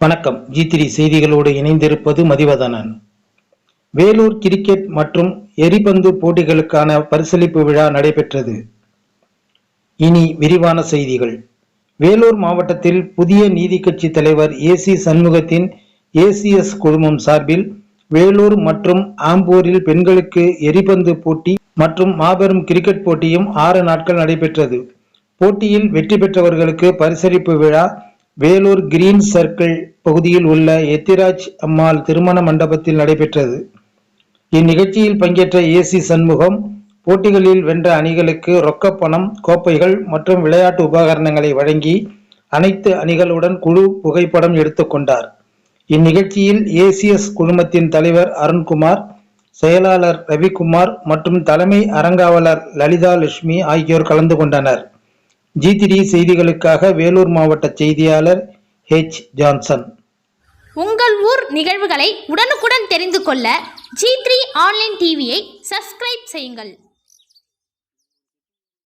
வணக்கம். G three செய்திகளோடு இணைந்திருப்பது மதிவதனன். வேலூர் கிரிக்கெட் மற்றும் எரிபந்து போட்டிகளுக்கான பரிசளிப்பு விழா நடைபெற்றது. இனி விரிவான செய்திகள். வேலூர் மாவட்டத்தில் புதிய நீதி கட்சி தலைவர் ஏசி சண்முகத்தின் ஏசிஎஸ் குழுமம் சார்பில் வேலூர் மற்றும் ஆம்பூரில் பெண்களுக்கு எரிபந்து போட்டி மற்றும் மாபெரும் கிரிக்கெட் போட்டியும் ஆறு நாட்கள் நடைபெற்றது. போட்டியில் வெற்றி பெற்றவர்களுக்கு பரிசளிப்பு விழா வேலூர் கிரீன் சர்க்கிள் பகுதியில் உள்ள எத்திராஜ் அம்மாள் திருமண மண்டபத்தில் நடைபெற்றது. இந்நிகழ்ச்சியில் பங்கேற்ற ஏசி சண்முகம் போட்டிகளில் வென்ற அணிகளுக்கு ரொக்கப்பணம் கோப்பைகள் மற்றும் விளையாட்டு உபகரணங்களை வழங்கி அனைத்து அணிகளுடன் குழு புகைப்படம் எடுத்துக்கொண்டார் இந்நிகழ்ச்சியில் ஏசிஎஸ் குழுமத்தின் தலைவர் அருண்குமார் செயலாளர் ரவிக்குமார் மற்றும் தலைமை அறங்காவலர் லலிதா லட்சுமி ஆகியோர் கலந்து கொண்டனர். ஜி த்ரீ செய்திகளுக்காக வேலூர் மாவட்ட செய்தியாளர் ஹெச் ஜான்சன் உங்கள் ஊர் நிகழ்வுகளை உடனுக்குடன் தெரிந்து கொள்ள ஜி த்ரீ ஆன்லைன் டிவியை சப்ஸ்கிரைப் செய்யுங்கள்.